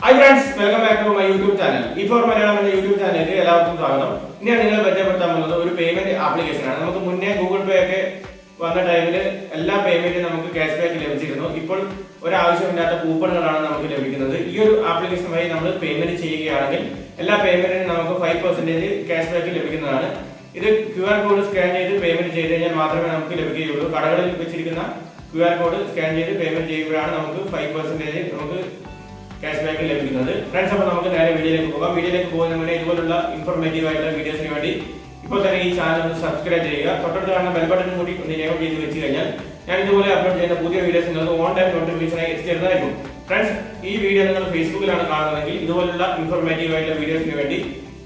Hi friends welcome back to my YouTube channel ഈ four Malayalam എന്ന YouTube ചാനലിൽ എല്ലാവർക്കും സ്വാഗതം. ഇനി നിങ്ങൾ പരിചയപ്പെടുത്താൻ പോകുന്നത് ഒരു പേയ്മെന്റ് ആപ്ലിക്കേഷൻ ആണ്. നമുക്ക് മുന്നേ ഗൂഗിൾ പേ ഒക്കെ വന്ന ടൈമിൽ എല്ലാ പേയ്മെന്റും നമുക്ക് ക്യാഷ് ബാക്ക് ലഭിച്ചിരുന്നു. ഇപ്പോൾ ഒരാവശ്യമില്ലാത്ത കൂപ്പണുകളാണ് നമുക്ക് ലഭിക്കുന്നത്. ഈ ഒരു ആപ്ലിക്കേഷൻ വഴി നമ്മൾ പേയ്മെന്റ് ചെയ്യുകയാണെങ്കിൽ എല്ലാ പേയ്മെന്റിനും നമുക്ക് ഫൈവ് പെർസെന്റേജ് ക്യാഷ് ബാക്ക് ലഭിക്കുന്നതാണ്. ഇത് ക്യു ആർ കോഡ് സ്കാൻ ചെയ്ത് പേയ്മെന്റ് ചെയ്ത് കഴിഞ്ഞാൽ മാത്രമേ നമുക്ക് ലഭിക്കുകയുള്ളൂ. കടകളിൽ വെച്ചിരിക്കുന്ന ക്യു ആർ കോഡ് സ്കാൻ ചെയ്ത് പേയ്മെന്റ് ചെയ്യുമ്പോഴാണ് നമുക്ക് ഫൈവ് പെർസെന്റേജ് നമുക്ക് ക്യാഷ് ബാക്ക് ലഭിക്കുന്നത് ഫ്രണ്ട്സ് അപ്പോൾ നമുക്ക് നേരെ വീഡിയോയിലേക്ക് പോകാം. വീഡിയോയിലേക്ക് പോകുന്ന മുന്നേ ഇതുപോലുള്ള ഇൻഫോർമേറ്റീവ് ആയിട്ടുള്ള വീഡിയോസിന് വേണ്ടി ഇപ്പോൾ തന്നെ ഈ ചാനൽ ഒന്ന് സബ്സ്ക്രൈബ് ചെയ്യുക. തൊട്ടടുത്ത് കാണുന്ന ബെൽ ബട്ടൺ കൂടി ഒന്ന് ഇനേബിൾ ചെയ്ത് വെച്ച് കഴിഞ്ഞാൽ ഞാൻ ഇതുപോലെ അപ്ലോഡ് ചെയ്യുന്ന പുതിയ വീഡിയോസ് നിങ്ങൾക്ക് ഓൺ ടൈം നോട്ടിഫിക്കേഷനായി എത്തിച്ചേരുന്നതായിരിക്കും ഫ്രണ്ട്സ് ഈ വീഡിയോ നിങ്ങൾ ഫേസ്ബുക്കിലാണ് കാണുന്നതെങ്കിൽ ഇതുപോലുള്ള ഇൻഫോർമേറ്റീവ് ആയിട്ടുള്ള വീഡിയോസിന് വേണ്ടി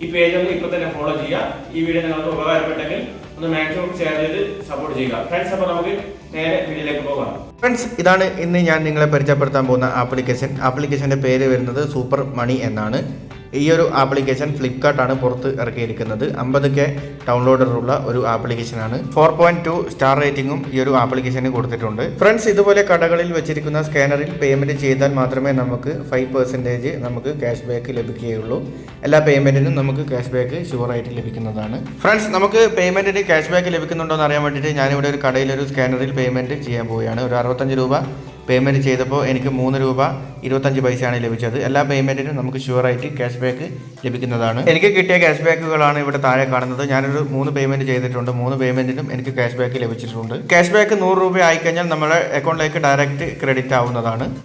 ഈ പേജ് ഒന്ന് ഇപ്പോൾ തന്നെ ഫോളോ ചെയ്യുക. ഈ വീഡിയോ നിങ്ങൾക്ക് ഉപകാരപ്പെട്ടെങ്കിൽ ഒന്ന് മാക്സിമം ഷെയർ ചെയ്ത് സപ്പോർട്ട് ചെയ്യുക. ഫ്രണ്ട്സ് അപ്പോൾ നമുക്ക് നേരെ വീഡിയോയിലേക്ക് പോകാം. ഫ്രണ്ട്സ് ഇതാണ് ഇന്ന് ഞാൻ നിങ്ങളെ പരിചയപ്പെടുത്താൻ പോകുന്ന ആപ്ലിക്കേഷൻ ആപ്ലിക്കേഷന്റെ പേര് വരുന്നത് സൂപ്പർ മണി എന്നാണ്. ഈ ഒരു ആപ്ലിക്കേഷൻ ഫ്ലിപ്കാർട്ടാണ് പുറത്ത് ഇറക്കിയിരിക്കുന്നത്. അമ്പത് കെ ഡൗൺലോഡറുള്ള ഒരു ആപ്ലിക്കേഷനാണ്. ഫോർ പോയിന്റ് ടു സ്റ്റാർ റേറ്റിംഗും ഈ ഒരു ആപ്ലിക്കേഷന് കൊടുത്തിട്ടുണ്ട്. ഫ്രണ്ട്സ് ഇതുപോലെ കടകളിൽ വെച്ചിരിക്കുന്ന സ്കാനറിൽ പേയ്മെന്റ് ചെയ്താൽ മാത്രമേ നമുക്ക് ഫൈവ് പെർസെന്റേജ് നമുക്ക് ക്യാഷ് ബാക്ക് ലഭിക്കുകയുള്ളൂ. എല്ലാ പേയ്മെന്റിനും നമുക്ക് ക്യാഷ് ബാക്ക് ഷുവറായിട്ട് ലഭിക്കുന്നതാണ്. ഫ്രണ്ട്സ് നമുക്ക് പേയ്മെന്റിന് ക്യാഷ് ബാക്ക് ലഭിക്കുന്നുണ്ടോ എന്ന് അറിയാൻ വേണ്ടിയിട്ട് ഞാനിവിടെ ഒരു കടയിൽ ഒരു സ്കാനറിൽ പേയ്മെന്റ് ചെയ്യാൻ പോവുകയാണ്. ഒരു അറുപത്തഞ്ച് രൂപ പേയ്മെന്റ് ചെയ്തപ്പോൾ എനിക്ക് മൂന്ന് രൂപ ഇരുപത്തഞ്ച് പൈസയാണ് ലഭിച്ചത്. എല്ലാ പേയ്മെന്റിനും നമുക്ക് ഷുവറായിട്ട് ക്യാഷ് ബാക്ക് ലഭിക്കുന്നതാണ്. എനിക്ക് കിട്ടിയ ക്യാഷ് ബാക്കുകളാണ് ഇവിടെ താഴെ കാണുന്നത്. ഞാനൊരു മൂന്ന് പേയ്മെന്റ് ചെയ്തിട്ടുണ്ട്. മൂന്ന് പേയ്മെന്റിനും എനിക്ക് ക്യാഷ് ബാക്ക് ലഭിച്ചിട്ടുണ്ട്. ക്യാഷ് ബാക്ക് നൂറ് രൂപ ആയിക്കഴിഞ്ഞാൽ നമ്മുടെ അക്കൗണ്ടിലേക്ക് ഡയറക്റ്റ് ക്രെഡിറ്റ് ആവുന്നതാണ്.